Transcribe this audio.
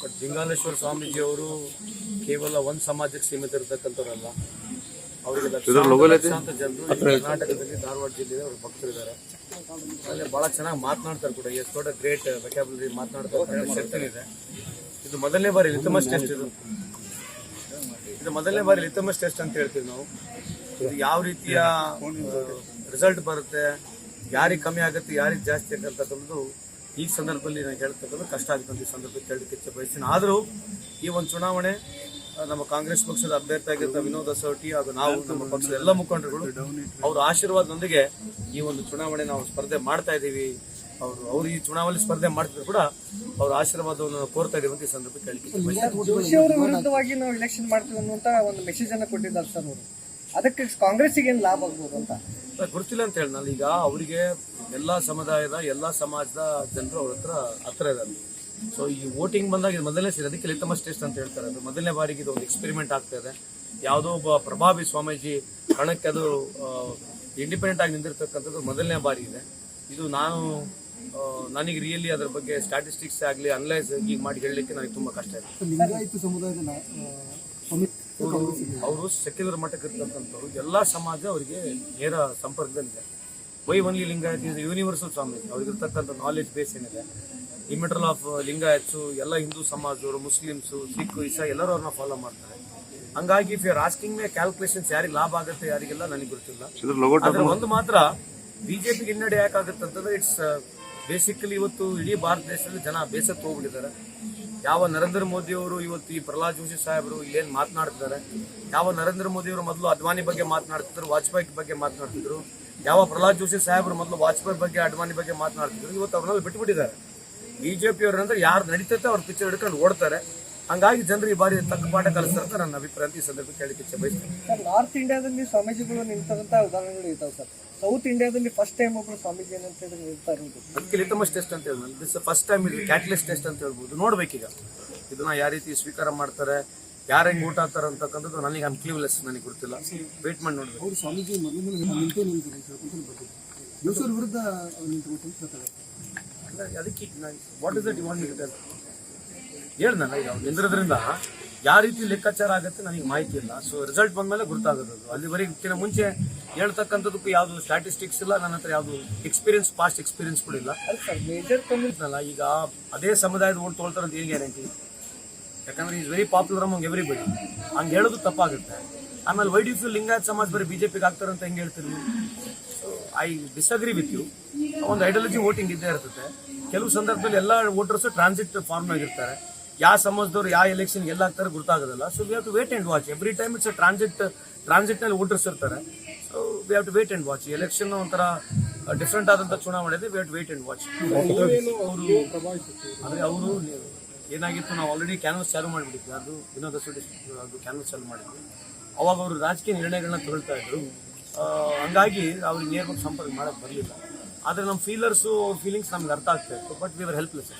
But Lingaleshwara Swamiji ಅವರು ಕೇವಲ ಒಂದು ಸಮಾಜಕ್ಕೆ ಸೀಮಿತ ಇರತಕ್ಕಂಥವ್ರಲ್ಲ ಅವರಿಗೆ ಲಕ್ಷಾಂತರ ಜನರು ಕರ್ನಾಟಕದಲ್ಲಿ ಧಾರವಾಡ ಜಿಲ್ಲೆಯಲ್ಲಿ ಅವ್ರ ಭಕ್ತರಿದ್ದಾರೆ. ಅಲ್ಲಿ ಬಹಳ ಚೆನ್ನಾಗಿ ಮಾತನಾಡ್ತಾರೆ ಕೂಡ. ಎಷ್ಟು ದೊಡ್ಡ ಗ್ರೇಟ್ ವೆಕ್ಯಾಬುಲರಿ ಮಾತನಾಡ್ತಾರೆ ಇದೆ. ಇದು ಮೊದಲನೇ ಬಾರಿ ಲಿಥಮಸ್ ಟೆಸ್ಟ್ ಇದು. ಇದು ಮೊದಲನೇ ಬಾರಿ ಲಿಥಮಸ್ ಟೆಸ್ಟ್ ಅಂತ ಹೇಳ್ತೀವಿ ನಾವು. ಇದು ಯಾವ ರೀತಿಯ ರಿಸಲ್ಟ್ ಬರುತ್ತೆ ಯಾರಿಗೆ ಕಮ್ಮಿ ಆಗುತ್ತೆ ಯಾರಿಗೆ ಜಾಸ್ತಿ ಅಂತಕ್ಕಂಥದ್ದು ಈ ಸಂದರ್ಭದಲ್ಲಿ ನಾನು ಹೇಳ್ತಕ್ಕಂಥ ಕಷ್ಟ ಆಗಿತ್ತು ಈ ಸಂದರ್ಭದಲ್ಲಿ ಹೇಳಲಿಕ್ಕೆ ಇಚ್ಛೆ ಬಯಸ್ತೀನಿ ಆದರೂ ಈ ಒಂದು ಚುನಾವಣೆ ನಮ್ಮ ಕಾಂಗ್ರೆಸ್ ಪಕ್ಷದ ಅಭ್ಯರ್ಥಿ ಆಗಿದ್ದ ವಿನೋದ ಸೋಟಿ ಹಾಗೂ ನಾವು ನಮ್ಮ ಪಕ್ಷದ ಎಲ್ಲ ಮುಖಂಡರುಗಳು ಅವರ ಆಶೀರ್ವಾದದೊಂದಿಗೆ ಈ ಒಂದು ಚುನಾವಣೆ ನಾವು ಸ್ಪರ್ಧೆ ಮಾಡ್ತಾ ಇದ್ದೀವಿ. ಅವರು ಅವರು ಈ ಚುನಾವಣೆ ಸ್ಪರ್ಧೆ ಮಾಡ್ತಿದ್ರು ಕೂಡ ಅವರ ಆಶೀರ್ವಾದವನ್ನು ಕೋರ್ತಾ ಇದೀವಿ ಅಂತ ಈ ಸಂದರ್ಭ ಬಯಸ್ತೀನಿ. ವಿರುದ್ಧವಾಗಿ ನಾವು ಎಲೆಕ್ಷನ್ ಮಾಡ್ತೀವಿ ಅನ್ನುವಂತ ಒಂದು ಮೆಸೇಜ್ ಅನ್ನು ಕೊಟ್ಟಿದ್ದಾರೆ ಸರ್ ಅವರು. ಅದಕ್ಕೆ ಕಾಂಗ್ರೆಸ್ಗೆ ಏನು ಲಾಭ ಆಗ್ಬೋದು ಅಂತ? ಗೊತ್ತಿಲ್ಲ ಅಂತ ಹೇಳಿ. ನಾನು ಈಗ ಅವರಿಗೆ ಎಲ್ಲಾ ಸಮುದಾಯದ ಎಲ್ಲ ಸಮಾಜದ ಜನರು ಅವ್ರ ಹತ್ರ ಹತ್ರ ಇದ್ದಾರೆ ಸೊ ಈ ವೋಟಿಂಗ್ ಬಂದಾಗ ಇದು ಮೊದಲನೇ ಸರಿ ಅದಕ್ಕೆ ಲಿತಮಸ್ ಟೆಸ್ಟ್ ಅಂತ ಹೇಳ್ತಾರೆ. ಅದು ಮೊದಲನೇ ಬಾರಿಗೆ ಇದು ಒಂದು ಎಕ್ಸ್ಪೆರಿಮೆಂಟ್ ಆಗ್ತಾ ಇದೆ. ಯಾವುದೋ ಒಬ್ಬ ಪ್ರಭಾವಿ ಸ್ವಾಮೀಜಿ ಕಣಕ್ಕೆ ಅದು ಇಂಡಿಪೆಂಡೆಂಟ್ ಆಗಿ ನಿಂತಿರ್ತಕ್ಕಂಥದ್ದು ಮೊದಲನೇ ಬಾರಿ ಇದೆ. ಇದು ನಾನು ನನಗೆ ರಿಯಲಿ ಅದರ ಬಗ್ಗೆ ಸ್ಟ್ಯಾಟಿಸ್ಟಿಕ್ಸ್ ಆಗಲಿ ಅನಲೈಸ್ ಈಗ ಮಾಡಿ ಹೇಳಲಿಕ್ಕೆ ನನಗೆ ತುಂಬ ಕಷ್ಟ ಇದೆ. ಸಮುದಾಯದ ಅವರು ಸೆಕ್ಯುಲರ್ ಮಟ್ಟಕ್ಕೆ ಇರ್ತಕ್ಕಂಥವ್ರು. ಎಲ್ಲ ಸಮಾಜ ಅವರಿಗೆ ನೇರ ಸಂಪರ್ಕದಲ್ಲಿದೆ. Why only Lingayat is universal swami. ಅವ್ರಿಗೆ ಇರ್ತಕ್ಕಂಥ ನಾಲೆಜ್ ಬೇಸ್ ಏನಿದೆ. ಇಮಿಟ್ರಲ್ ಆಫ್ ಲಿಂಗಾಯತ್ಸು ಎಲ್ಲ ಹಿಂದೂ ಸಮಾಜದವರು ಮುಸ್ಲಿಮ್ಸು ಸಿಖ್ ಇಸಾ ಎಲ್ಲರೂ ಅವ್ರನ್ನ ಫಾಲೋ ಮಾಡ್ತಾರೆ. ಹಂಗಾಗಿ if you're asking my calculations ಯಾರಿಗೆ ಲಾಭ ಆಗುತ್ತೆ ಯಾರಿಗೆಲ್ಲ ನನಗೆ ಗೊತ್ತಿಲ್ಲ. ಆದ್ರೆ ಒಂದು ಮಾತ್ರ ಬಿಜೆಪಿಗೆ ಹಿನ್ನಡೆ ಯಾಕಾಗುತ್ತಂತಂದ್ರೆ ಇಟ್ಸ್ ಬೇಸಿಕಲಿ ಇವತ್ತು ಇಡೀ ಭಾರತ ದೇಶದಲ್ಲಿ ಜನ ಬೇಸತ್ತು ಹೋಗ್ಬಿಟ್ಟಿದ್ದಾರೆ. ಯಾವ ನರೇಂದ್ರ ಮೋದಿ ಅವರು ಇವತ್ತು ಈ ಪ್ರಹ್ಲಾದ್ ಜೋಶಿ ಸಾಹೇಬರು ಇಲ್ಲೇನು ಮಾತನಾಡ್ತಿದ್ದಾರೆ. ಯಾವ ನರೇಂದ್ರ ಮೋದಿ ಅವರು ಮೊದಲು ಅದ್ವಾನಿ ಬಗ್ಗೆ ಮಾತನಾಡ್ತಿದ್ರು ವಾಜಪೇಯಿ ಬಗ್ಗೆ ಮಾತನಾಡ್ತಿದ್ರು. ಯಾವ ಪ್ರಹ್ಲಾದ್ ಜೋಶಿ ಸಾಹೇಬರು ಮೊದಲು ವಾಜಪೇಯಿ ಬಗ್ಗೆ ಅಡ್ವಾನಿ ಬಗ್ಗೆ ಮಾತನಾಡ್ತಿದ್ರು ಇವತ್ತು ಅವ್ರನ್ನೆಲ್ಲ ಬಿಟ್ಟುಬಿಟ್ಟಿದ್ದಾರೆ ಬಿಜೆಪಿ ಅವ್ರಂದ್ರೆ ಯಾರು ನಡೀತೈತೆ ಅವ್ರ ಪಿಕ್ಚರ್ ಹಿಡ್ಕೊಂಡು ಓಡ್ತಾರೆ. ಹಂಗಾಗಿ ಜನರು ಈ ಬಾರಿ ತಕ್ಕ ಪಾಠ ಕಲಿಸ್ತಾರೆ ಅಂತ ನನ್ನ ಅಭಿಪ್ರಾಯ ಈ ಸಂದರ್ಭ ಕೇಳಿಕೆ ಇಚ್ಛೆ ಬಯಸ್ತೇನೆ. ಸರ್ ನಾರ್ತ್ ಇಂಡಿಯಾದಲ್ಲಿ ಸ್ವಾಮೀಜಿಗಳು ನಿಂತಂತ ಉದಾಹರಣೆಗಳು ಇದಾವೆ ಸರ್. ಸೌತ್ ಇಂಡಿಯಾದಲ್ಲಿ ಫಸ್ಟ್ ಟೈಮ್ ಒಬ್ರು ಸ್ವಾಮೀಜಿ ಏನಂತ ಹೇಳಿದ್ರೆ ನಿಲ್ತಾ ಇರೋದು. ಅದಕ್ಕೆ ಲಿಟಮಸ್ ಟೆಸ್ಟ್ ಅಂತ ಹೇಳಿ ದಿಸ್ ಫಸ್ಟ್ ಟೈಮ್ ಇದು ಕ್ಯಾಟ್ಲಿಸ್ಟ್ ಟೆಸ್ಟ್ ಅಂತ ಹೇಳ್ಬೋದು. ನೋಡ್ಬೇಕೀಗ. ಇದನ್ನ ಯಾವ ರೀತಿ ಸ್ವೀಕಾರ ಮಾಡ್ತಾರೆ ಯಾರು ಹೆಂಗ್ ಊಟ ಹಾಕ್ತಾರೆ ಅಂತಕ್ಕಂಥದ್ದು ನನಗೆ ಅನ್ಕ್ಲೀವ್ಲೆಸ್ ನನಗೆ ಗೊತ್ತಿಲ್ಲ. ವೇಟ್ ಮಾಡಿ ನೋಡ್ಬೇಕು. ಅವರು ಸ್ವಾಮೀಜಿ ನಿಂತೇ ನಿಂತು ವಿರುದ್ಧ ಅದಕ್ಕೆ ವಾಟ್ ಇಸ್ ಹೇಳ್ದಲ್ಲ ಈಗ ನಿಂದಿರೋದ್ರಿಂದ ಯಾವ ರೀತಿ ಲೆಕ್ಕಾಚಾರ ಆಗುತ್ತೆ ನನಗೆ ಮಾಹಿತಿ ಇಲ್ಲ. ಸೊ ರಿಸಲ್ಟ್ ಬಂದ್ಮೇಲೆ ಗೊತ್ತಾಗೋದು ಅಲ್ಲಿವರೆಗಿನ ಮುಂಚೆ ಹೇಳ್ತಕ್ಕಂಥದ್ದಕ್ಕೂ ಯಾವುದು ಸ್ಟ್ಯಾಟಿಸ್ಟಿಕ್ಸ್ ಇಲ್ಲ ನನ್ನ ಹತ್ರ ಯಾವುದು ಎಕ್ಸ್ಪೀರಿಯನ್ಸ್ ಪಾಸ್ಟ್ ಎಕ್ಸ್ಪೀರಿಯನ್ಸ್ ಕೂಡ ಇಲ್ಲ. ಈಗ ಅದೇ ಸಮುದಾಯದ ಓಟ್ ತೊಗೊಳ್ತಾರೆ ಅಂತ ಏನು ಗ್ಯಾರಂಟಿ ಯಾಕಂದ್ರೆ is very popular among everybody ಹಂಗೆ ಹೇಳೋದು ತಪ್ಪಾಗುತ್ತೆ. ಆಮೇಲೆ ವೈ ಡಿ ಫ್ಯೂ ಲಿಂಗಾಯತ್ ಸಮಾಜ ಬರೀ ಬಿಜೆಪಿಗೆ ಆಗ್ತಾರೆ ಅಂತ ಹೆಂಗೆ ಹೇಳ್ತೀರಿ ಐ ಡಿಸ್ಅಗ್ರಿ ವಿತ್ ಯು ಒಂದು ಐಡಿಯಾಲಜಿ ವೋಟಿಂಗ್ ಇದ್ದೇ ಇರ್ತದೆ. ಕೆಲವು ಸಂದರ್ಭದಲ್ಲಿ ಎಲ್ಲ ವೋಟರ್ಸ್ ಟ್ರಾನ್ಸಿಟ್ ಫಾರ್ಮ್ ಆಗಿರ್ತಾರೆ. ಯಾವ ಸಮಾಜದವ್ರು ಯಾವ ಎಲೆಕ್ಷನ್ ಎಲ್ಲ ಆಗ್ತಾರೆ ಗೊತ್ತಾಗೋದಿಲ್ಲ. So we have to wait and watch every time it's transit ಟ್ರಾನ್ಸಿಟ್ನಲ್ಲಿ voters ಇರ್ತಾರೆ. So we have to wait and watch election ಒಂಥರ ಡಿಫ್ರೆಂಟ್ ಆದಂತ ಚುನಾವಣೆ ಇದೆ we have to wait and watch ಅವರು ಅಂದ್ರೆ ಅವರು ಏನಾಗಿತ್ತು, ನಾವು ಆಲ್ರೆಡಿ ಕ್ಯಾನ್ವಸ್ ಚಾಲೂ ಮಾಡಿಬಿಟ್ಟಿದ್ವಿ. ಅದು ವಿನೋದ ಸುಡಿ ಅದು ಕ್ಯಾನ್ವಸ್ ಚಾಲೂ ಮಾಡಿದ್ವಿ. ಅವಾಗ ಅವರು ರಾಜಕೀಯ ನಿರ್ಣಯಗಳನ್ನ ತಗೊಳ್ತಾ ಇದ್ರು. ಹಂಗಾಗಿ ಅವ್ರಿಗೆ ನೇರವಾಗಿ ಸಂಪರ್ಕ ಮಾಡಕ್ ಬರಲಿಲ್ಲ ಆದ್ರೆ ನಮ್ಮ ಫೀಲರ್ಸು ಫೀಲಿಂಗ್ಸ್ ನಮ್ಗೆ ಅರ್ಥ ಆಗ್ತಾ ಇತ್ತು ಬಟ್ ವಿ ಆರ್ ಹೆಲ್ಪ್ಲೆಸ್